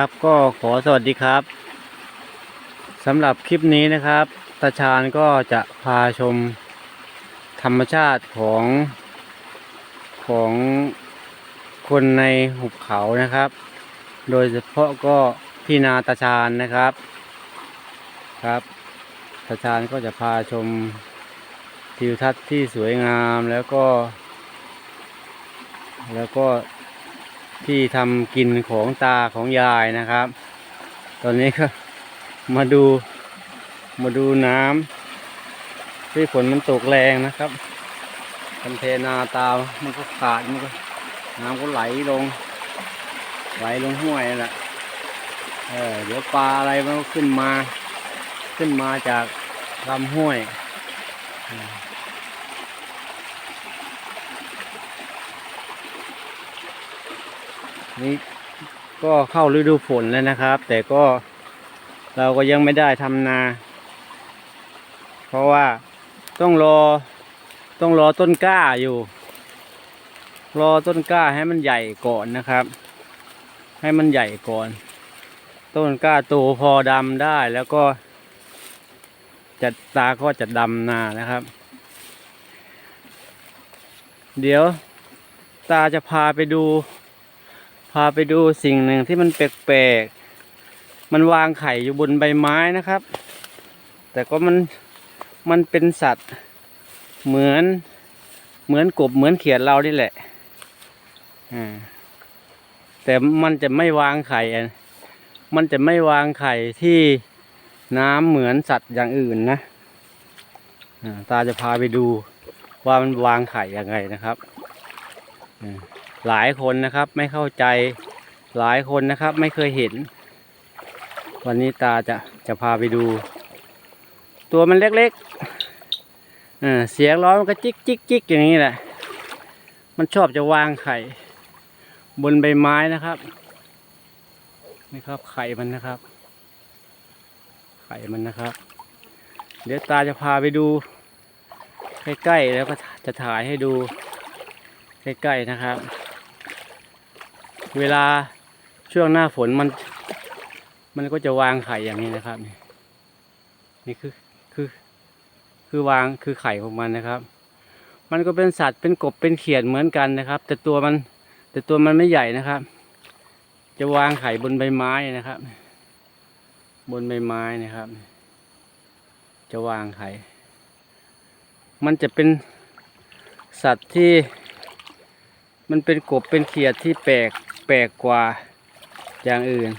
ครับ ก็ขอสวัสดีครับสำหรับคลิปนี้นะครับตาชาญก็จะพาชมธรรมชาติของของคนในหุบเขานะครับ โดยเฉพาะก็ที่นาตาชาญนะครับครับตาชาญก็จะพาชมทิวทัศน์ที่สวยงามแล้วก็ แล้วก็ ที่ทำกินของตาของยายนะครับ ตอนนี้ก็มาดูมาดูน้ำที่ฝนมันตกแรงนะครับคันเทนาตามันก็ขาดมันก็น้ำก็ไหลลง ไหลลงห้วยนั่นแหละเออเดี๋ยวปลาอะไรมันก็ขึ้นมา ขึ้นมาจากลำห้วย นี่ก็เข้าฤดูฝนแล้วนะครับ แต่ก็เราก็ยังไม่ได้ทำนา เพราะว่าต้องรอต้องรอต้นกล้าอยู่ รอต้นกล้าให้มันใหญ่ก่อนนะครับ ให้มันใหญ่ก่อน ต้นกล้าโตพอดำได้แล้วก็จัดตาก็จะดำนานะครับ เดี๋ยวตาจะพาไปดู พาไปดูสิ่งหนึ่งที่มันแปลกๆ มันวางไข่อยู่บนใบไม้นะครับ แต่ก็มันมันเป็นสัตว์เหมือนเหมือนกบเหมือนเขียดเรานี่แหละ อ่า แต่มันจะไม่วางไข่ มันจะไม่วางไข่ที่น้ำเหมือนสัตว์อย่างอื่นนะอ่าตาจะพาไปดูว่ามันวางไข่ยังไงนะครับอ่า หลายคนนะครับไม่เข้าใจหลายคนนะครับไม่เคยเห็น วันนี้ตาจะจะพาไปดู ตัวมันเล็กๆเเสียงร้องมันก็จิกจิกจิกอย่างนี้แหละ มันชอบจะวางไข่ บนใบไม้นะครับนี่ครับไข่มันนะครับ ไข่มันนะครับ เดี๋ยวตาจะพาไปดู ใกล้ๆแล้วก็จะถ่ายให้ดู ใกล้ๆนะครับ เวลาช่วงหน้าฝนมัน มันก็จะวางไข่อย่างนี้นะครับนี่นี่คือคือคือวางคือไข่ของมันนะครับ มันก็เป็นสัตว์เป็นกบเป็นเขียดเหมือนกันนะครับ แต่ตัวมัน แต่ตัวมันไม่ใหญ่นะครับ จะวางไข่บนใบไม้นะครับ บนใบไม้นะครับ จะวางไข่มันจะเป็นสัตว์ที่ มันเป็นกบเป็นเขียดที่แปลก แปลกกว่าอย่างอื่น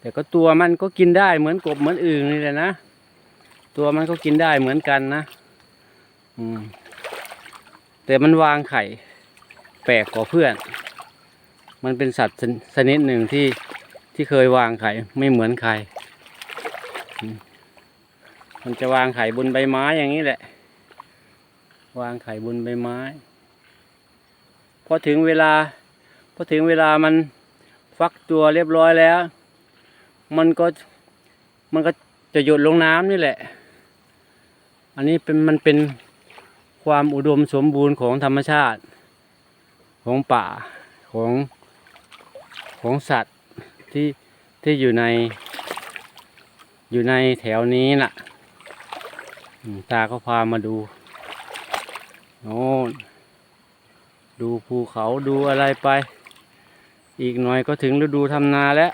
แต่ก็ตัวมันก็กินได้เหมือนกบเหมือนอื่นนี่แหละนะ ตัวมันก็กินได้เหมือนกันนะ อืม แต่มันวางไข่ แปลกกว่าเพื่อน มันเป็นสัตว์ชนิดหนึ่งที่ที่เคยวางไข่ไม่เหมือนใคร มันจะวางไข่บนใบไม้อย่างนี้แหละ วางไข่บนใบไม้ พอถึงเวลา พอถึงเวลามันฟักตัวเรียบร้อยแล้ว มันก็มันก็จะหยดลงน้ำนี่แหละ อันนี้เป็นมันเป็นความอุดมสมบูรณ์ของธรรมชาติ ของป่าของของสัตว์ที่ที่อยู่ในอยู่ในแถวนี้น่ะ ตาก็พามาดูโน่นดูภูเขาดูอะไรไป อีกหน่อยก็ถึงฤดูทำนาแล้ว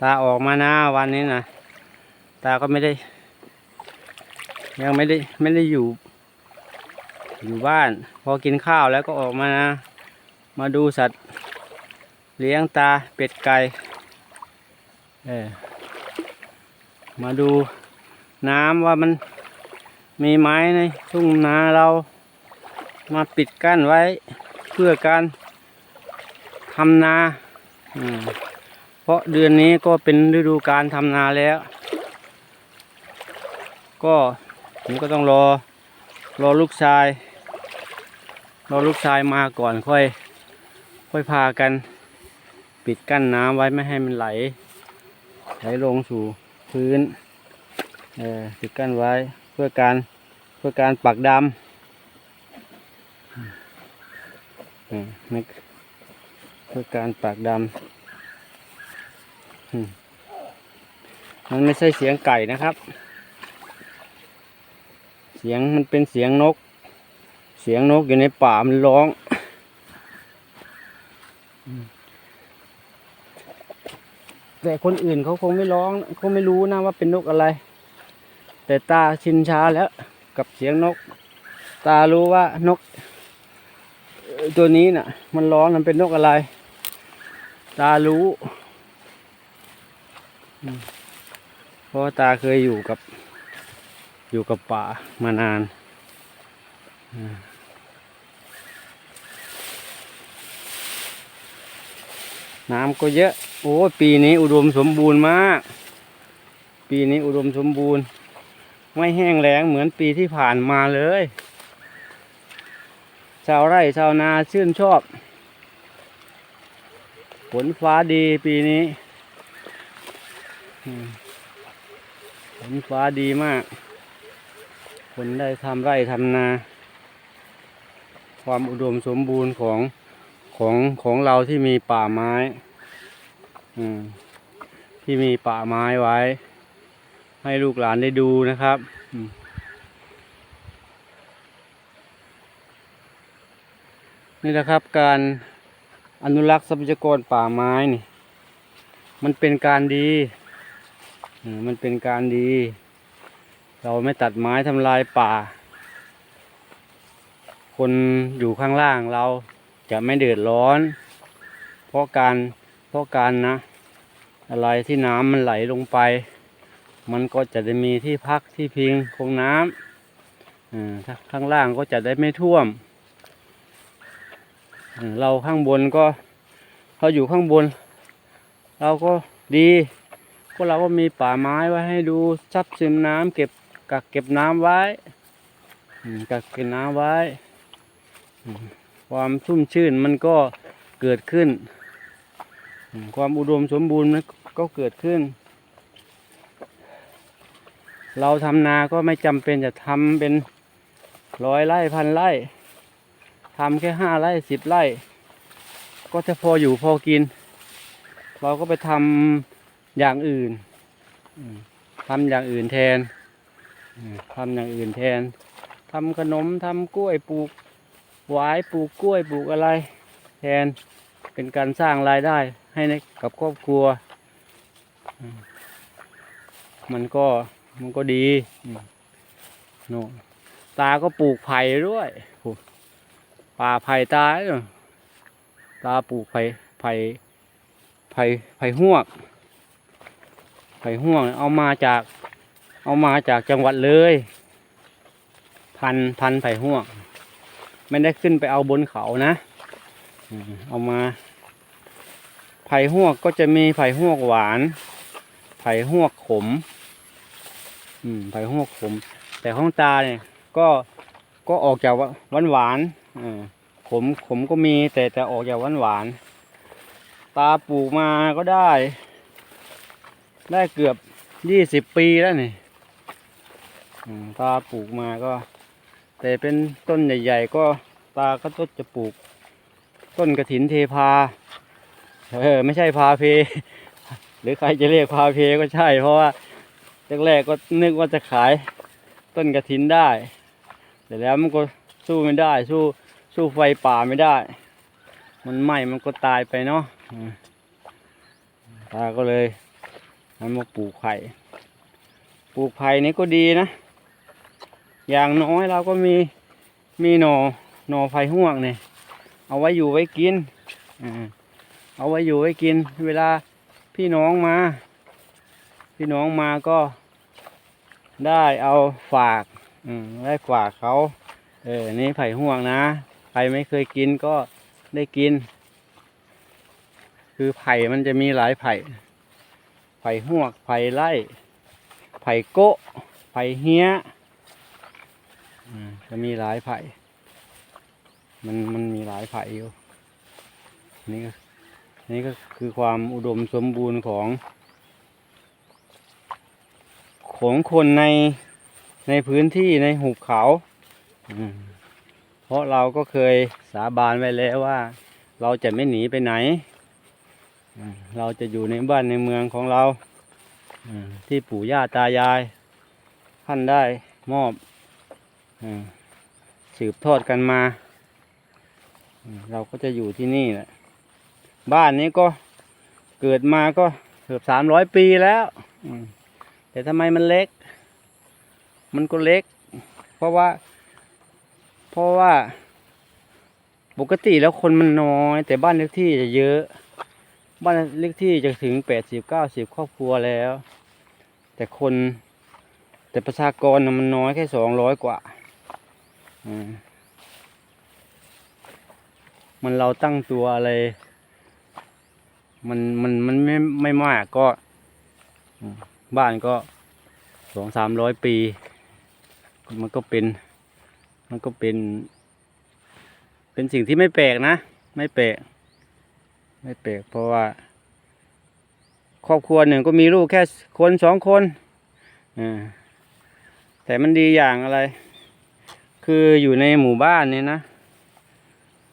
ตาออกมานะวันนี้นะตาก็ไม่ได้ ยังไม่ได้ไม่ได้อยู่ อยู่บ้าน พอกินข้าวแล้วก็ออกมานะมาดูสัตว์ เลี้ยงตาเป็ดไก่เออมาดู น้ำว่ามันมีไม้ในทุ่งนาเรามาปิดกั้นไว้เพื่อการทำนาเพราะเดือนนี้ก็เป็นฤดูการทำนาแล้ว ก็ผมก็ต้องรอรอลูกชาย รอลูกชายมาก่อนค่อย ค่อยพากัน ปิดกั้นน้ำไว้ไม่ให้มันไหล ไหลลงสู่พื้น เออปิดกั้นไว้เพื่อการเพื่อการปักดำนี่เพื่อการปักดำมันไม่ใช่เสียงไก่นะครับ เสียงมันเป็นเสียงนก เสียงนกอยู่ในป่ามันร้องแต่คนอื่นเขาคงไม่ร้องเขาไม่รู้นะว่าเป็นนกอะไร แต่ตาชินชาแล้วกับเสียงนก ตารู้ว่านก ตัวนี้น่ะ มันร้องมันเป็นนกอะไร ตารู้เพราะตาเคยอยู่กับ อยู่กับป่ามานานน้ำก็เยอะ โอ้ ปีนี้อุดมสมบูรณ์มาก ปีนี้อุดมสมบูรณ์ ไม่แห้งแล้งเหมือนปีที่ผ่านมาเลย ชาวไร่ชาวนาชื่นชอบ ฝนฟ้าดีปีนี้ฝนฟ้าดีมาก คนได้ทำไร่ทำนา ความอุดมสมบูรณ์ของของของเราที่มีป่าไม้ ที่มีป่าไม้ไว้ ให้ลูกหลานได้ดูนะครับอืมนี่แหละครับการอนุรักษ์ทรัพยากรป่าไม้นี่ มันเป็นการดีอืมมันเป็นการดี เราไม่ตัดไม้ทำลายป่า คนอยู่ข้างล่างเราจะไม่เดือดร้อน เพราะการเพราะการนะ อะไรที่น้ำมันไหลลงไป มันก็จะได้มีที่พักที่พิงคงน้ำอ่าถ้าข้างล่างก็จะได้ไม่ท่วม เราข้างบนก็เราอยู่ข้างบน เราก็ดีพวกเราก็มีป่าไม้ไว้ให้ดูซับซึมน้ำเก็บกักเก็บน้ำไว้กักเก็บน้ำไว้ ความชุ่มชื่นมันก็เกิดขึ้น ความอุดมสมบูรณ์ก็เกิดขึ้น เราทำนาก็ไม่จำเป็นจะทำเป็นร้อยไร่พันไร่ทำแค่ห้าไร่สิบไร่ ก็จะพออยู่พอกิน เราก็ไปทำอย่างอื่นทำอย่างอื่นแทนทำอย่างอื่นแทนทำขนมทำกล้วยปลูกหวายปลูกกล้วยปลูกอะไร แทนเป็นการสร้างรายได้ให้ในกับครอบครัว มันก็ มันก็ดีอืมโน่นตาก็ปลูกไผ่ด้วยป่าไผ่ตาตาปลูกไผ่ไผ่ไผ่ไผ่หวกไผ่ห่วงเอามาจากเอามาจากจังหวัดเลย พันพันไผ่ห่วงไม่ได้ขึ้นไปเอาบนเขานะเอามา ไผ่หวกก็จะมีไผ่หวกหวาน ไผ่หวกขม อืมไผ่หวขม แต่ของตาเนี่ย ก็ก็ออกจากหวานหวานอขมขมก็มีแต่แต่ออกจากหวานหวาน ตาปลูกมาก็ได้ ได้เกือบยี่สิบปีแล้วนี่ตาปลูกมาก็ แต่เป็นต้นใหญ่ ๆ ก็ตาก็ต้นจะปลูก ต้นกระถินเทพาเออไม่ใช่พาเพ หรือใครจะเรียกพาเพก็ใช่เพราะว่า แรกๆก็นึกว่าจะขายต้นกระถินได้ แต่แล้วมันก็สู้ไม่ได้ สู้สู้ไฟป่าไม่ได้ มันไหม้มันก็ตายไปเนาะตาก็เลยให้มาปลูกไผ่ปลูกไผ่นี่ก็ดีนะ อย่างน้อยเราก็มีมีหนอ่หน่อไผ่ห่วงเนี่ยเอาไว้อยู่ไว้กินเอาไว้อยู่ไว้กิน เวลาพี่น้องมา พี่น้องมาก็ ได้เอาฝากอืมได้ฝากเขาเออนี่ไผ่ห่วงนะใครไม่เคยกินก็ได้กิน คือไผ่มันจะมีหลายไผ่ ไผ่หวกไผ่ไล่ไผ่โกะไผ่เฮียอ่าจะมีหลายไผ่ มันมันมีหลายไผ่อยู่นี่ก็นี่ก็คือความอุดมสมบูรณ์ของ ของคนในในพื้นที่ในหุบเขาเพราะเราก็เคยสาบานไว้แล้วว่า เราจะไม่หนีไปไหน เราจะอยู่ในบ้านในเมืองของเราที่ปู่ย่าตายาย ท่านได้มอบสืบทอดกันมา เราก็จะอยู่ที่นี่แหละ บ้านนี้ก็เกิดมาก็เกือบสามร้อยปีแล้ว แต่ทำไมมันเล็ก มันก็เล็ก เพราะว่า เพราะว่า ปกติแล้วคนมันน้อย แต่บ้านเลขที่จะเยอะ บ้านเลขที่จะถึงแปดสิบเก้าสิบครอบครัวแล้ว แต่คน แต่ประชากรมันน้อยแค่สองร้อยกว่าอืมมันเราตั้งตัวอะไร มันมันมันไม่ไม่มากก็ บ้านก็สองสามร้อยปี มันก็เป็น มันก็เป็น เป็นสิ่งที่ไม่แปลกนะ ไม่แปลก ไม่แปลก เพราะว่า ครอบครัวหนึ่งก็มีลูกแค่คนสองคนอ่าแต่มันดีอย่างอะไร คืออยู่ในหมู่บ้านเนี่ยนะ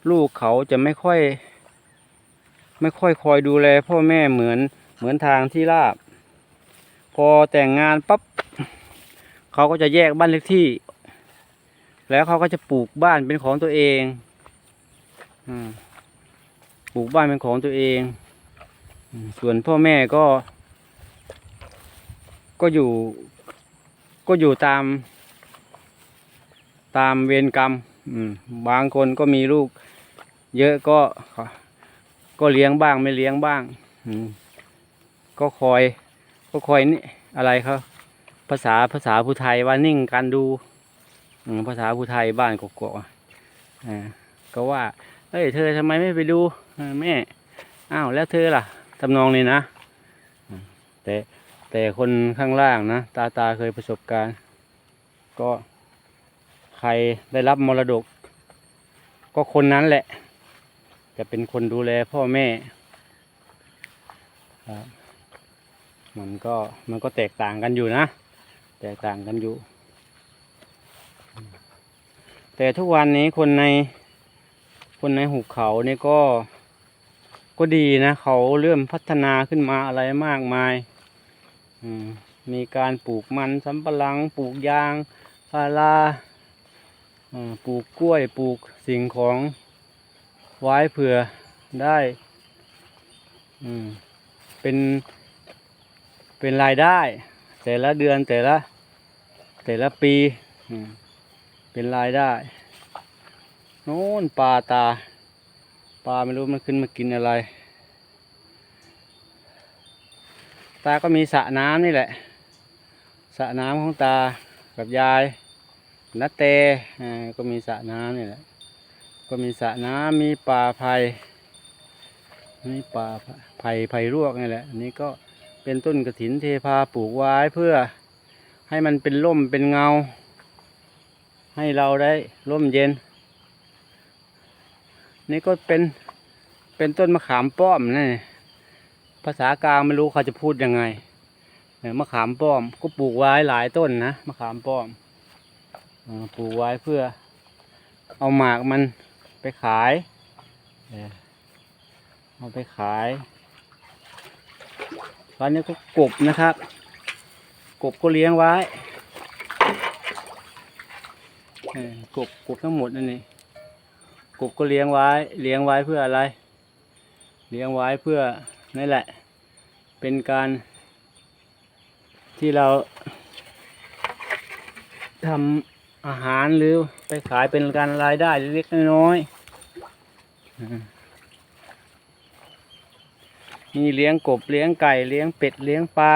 ลูกเขาจะไม่ค่อย ไม่ค่อยคอยดูแลพ่อแม่เหมือนเหมือนทางที่ราบ พอแต่งงานปั๊บเขาก็จะแยกบ้านเลขที่ แล้วเขาก็จะปลูกบ้านเป็นของตัวเองอปลูกบ้านเป็นของตัวเอง ส่วนพ่อแม่ก็ ก็อยู่ก็อยู่ตาม ตามเวรกรรมมบางคนก็มีลูก เยอะก็ ก็เลี้ยงบ้างไม่เลี้ยงบ้างก็คอย ก็คอยนี่อะไรครับภาษาภาษาผู้ไทยว่านิ่งกันดูภาษาผู้ไทยบ้านกกอกอะอ่าก็ว่าเอ้ยเธอทำไมไม่ไปดูแม่อ้าวแล้วเธอล่ะทำนองนี้นะ แต่แต่คนข้างล่างนะ ตาตาเคยประสบการณ์ ก็ใครได้รับมรดก ก็คนนั้นแหละ จะเป็นคนดูแลพ่อแม่ครับ มันก็มันก็แตกต่างกันอยู่นะ แตกต่างกันอยู่ แต่ทุกวันนี้คนในคนในหุบเขาเนี่ยก็ก็ดีนะ เขาเริ่มพัฒนาขึ้นมาอะไรมากมายมมีการปลูกมันสำปะหลัง ปลูกยางพาราปลูกกล้วยปลูกสิ่งของไว้เผื่อได้เป็น เป็นรายได้ แต่ละเดือนแต่ละแต่ละปีเป็นรายได้โน่นปลาตาปลาไม่รู้มันขึ้นมากินอะไร ตาก็มีสระน้ำนี่แหละสระน้ำของตากับยายนัตเตอก็มีสระน้ำนี่แหละ ก็มีสระน้ำมีป่าไผ่มีป่าไผ่ไผ่รวกนี่แหละอันนี้ก็ เป็นต้นกระถินเทพาปลูกไว้เพื่อให้มันเป็นร่มเป็นเงา ให้เราได้ร่มเย็น นี่ก็เป็นเป็นต้นมะขามป้อมนี่ภาษากลางไม่รู้เขาจะพูดยังไงเออมะขามป้อม ก็ปลูกไว้หลายต้นนะมะขามป้อมปลูกไว้เพื่อ เอาหมากมันไปขายเออเอาไปขาย ตอนนี้ก็กบนะครับ กบก็เลี้ยงไว้กบกบทั้งหมดนั่นนี่กบก็เลี้ยงไว้เลี้ยงไว้เพื่ออะไร เลี้ยงไว้เพื่อนั่นแหละ เป็นการที่เราทำอาหารหรือไปขายเป็นการรายได้เล็กๆน้อยๆ มีเลี้ยงกบเลี้ยงไก่เลี้ยงเป็ดเลี้ยงปลา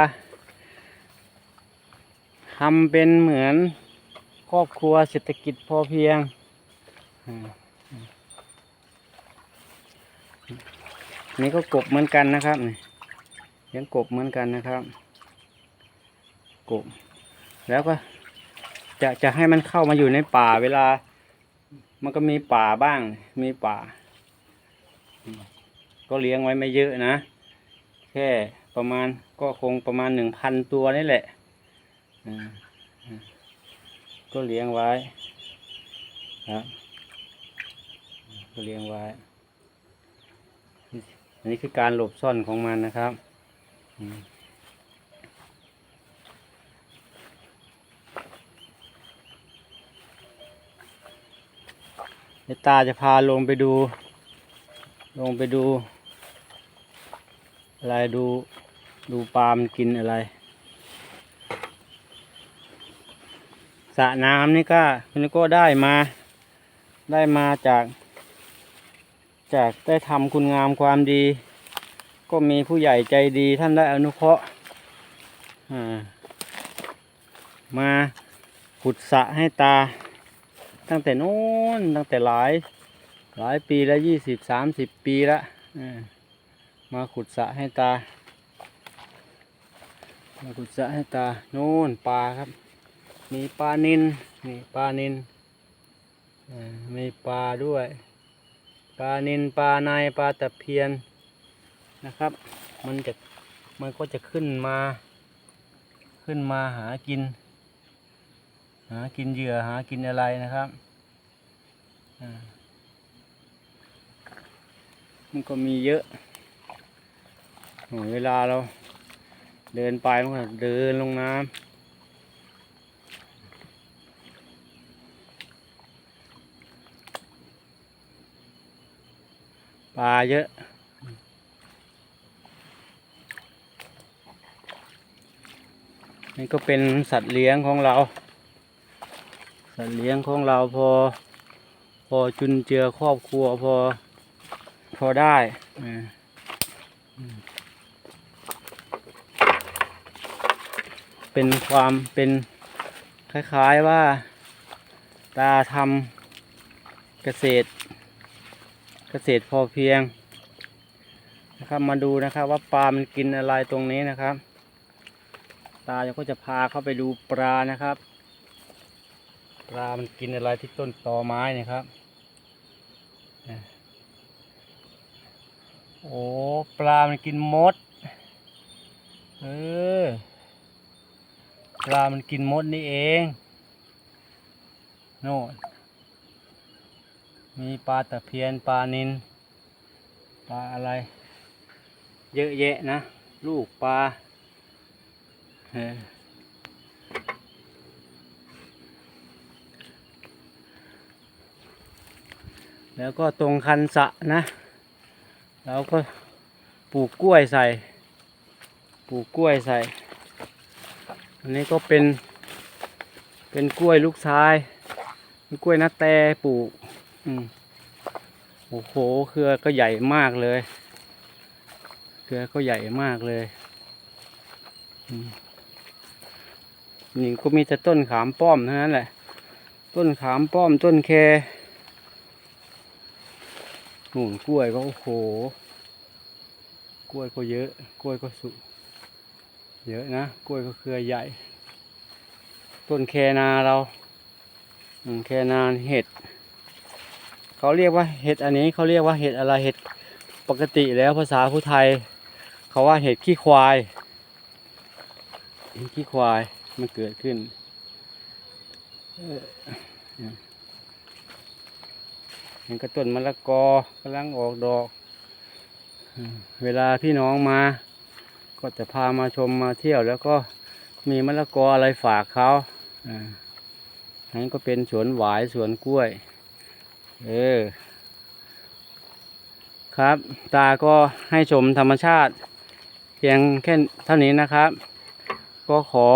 ทำเป็นเหมือนครอบครัวเศรษฐกิจพอเพียง นี่ก็กบเหมือนกันนะครับนี่เลี้ยงกบเหมือนกันนะครับ กบ แล้วก็จะจะให้มันเข้ามาอยู่ในป่าเวลา มันก็มีป่าบ้าง มีป่า ก็เลี้ยงไว้ไม่เยอะนะ แค่ประมาณก็คงประมาณหนึ่งพันตัวนี่แหละก็เลี้ยงไว้ครับก็เลี้ยงไว้ อันนี้คือการหลบซ่อนของมันนะครับเดี๋ยวตาจะพาลงไปดู ลงไปดู อะไรดูดูปลามันกินอะไรสระน้ำนี่ก็มันก็ได้มาได้มาจาก จากได้ทำคุณงามความดี ก็มีผู้ใหญ่ใจดีท่านได้อนุเคราะห์มาขุดสระให้ตา ตั้งแต่นู้นตั้งแต่หลาย หลายปีแล้วยี่สิบสามสิบปีและอ่า มาขุดสะให้ตา มาขุดสะให้ตา โน่นปลาครับ มีปลานินนี่ปลานินมีปลาด้วย ปลานินปลาในปลาตะเพียนนะครับ มันจะมันก็จะขึ้นมา ขึ้นมาหากิน หากินเหยื่อหากินอะไรนะครับอ่ามันก็มีเยอะ เวลาเราเดินไปมันก็เดินลงน้ำปลาเยอะนี่ก็เป็นสัตว์เลี้ยงของเรา สัตว์เลี้ยงของเราพอ พอจุนเจือครอบครัวพอ พอได้อ่าอืม เป็นความเป็นคล้ายๆว่า ตาทำเกษตร เกษตรพอเพียงนะครับมาดูนะครับว่าปลามันกินอะไรตรงนี้นะครับ ตาก็จะพาเข้าไปดูปลานะครับ ปลามันกินอะไรที่ต้นตอไม้นะครับโอ้ปลามันกินมด เออ ปลามันกินมดนี่เอง โน่นมีปลาตะเพียนปลานินปลาอะไร เยอะแยะนะ ลูกปลาแล้วก็ตรงคันสะนะ เราก็ปลูกกล้วยใส่ ปลูกกล้วยใส่ อันนี้ก็เป็น เป็นกล้วยลูกชายเป็นกล้วยนาแตปลูกอืมโอ้โห เครือก็ใหญ่มากเลย เครือก็ใหญ่มากเลยนี่ก็มีแต่ต้นขามป้อมเท่านั้นแหละ ต้นขามป้อมต้นแคหนุนกล้วยก็โอ้โห กล้วยก็เยอะ กล้วยก็สุ เยอะนะ กล้วยก็เครือใหญ่ ต้นแคนาเราแคนาเห็ด เขาเรียกว่าเห็ดอันนี้เขาเรียกว่าเห็ดอะไรเห็ดปกติแล้วภาษาผู้ไทย เขาว่าเห็ดขี้ควายเห็ดขี้ควายมันเกิดขึ้นเออเห็นกระต้นมะละกอกำลังออกดอก เวลาพี่น้องมา ก็จะพามาชมมาเที่ยว แล้วก็มีมะละกออะไรฝากเขาอ่าอันนั้นก็เป็นสวนหวายสวนกล้วย เออ ครับ ตาก็ให้ชมธรรมชาติ เพียงแค่เท่านี้นะครับ ก็ขอ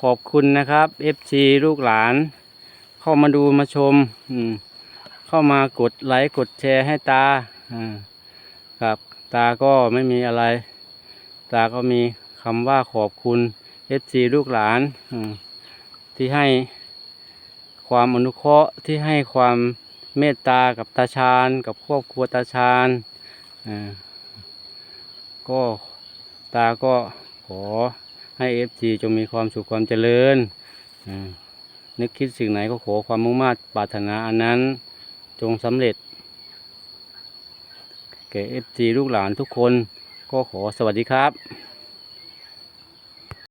ขอบคุณนะครับ FC ลูกหลาน เข้ามาดูมาชมอืมเข้ามากดไลค์กดแชร์ให้ตาอ่าครับ ตาก็ไม่มีอะไร ตาก็มีคำว่าขอบคุณ FC ลูกหลานที่ให้ความอนุเคราะห์ที่ให้ความเมตตากับตาชาญกับครอบครัวตาชาญก็ตาก็ขอให้ FC จงมีความสุขความเจริญนึกคิดสิ่งไหนก็ขอความมุ่งมั่นปรารถนาอันนั้นจงสำเร็จแก่ FC ลูกหลานทุกคน ก็ขอสวัสดีครับ